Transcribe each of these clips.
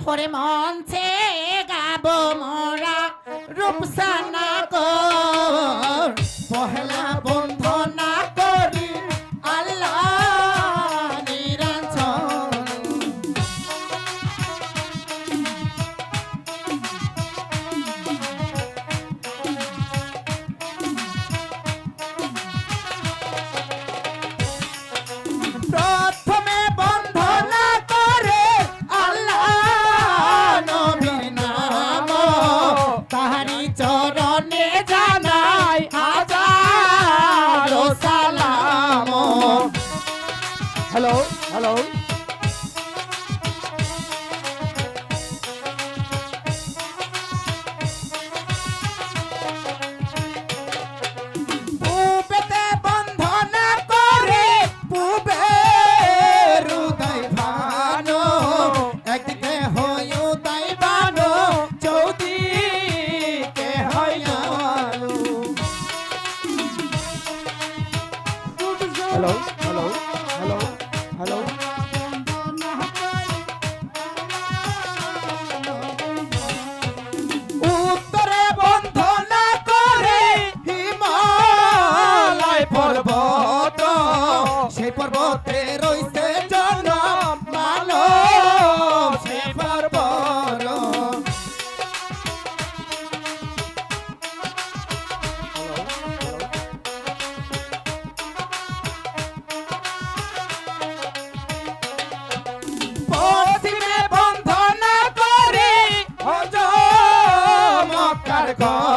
ওরে মঞ্চে গাব মরা রূপসানা কর। পহেলা বন on it. hello, hello. का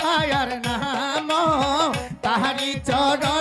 মায়ার নাম তাহারি চরণ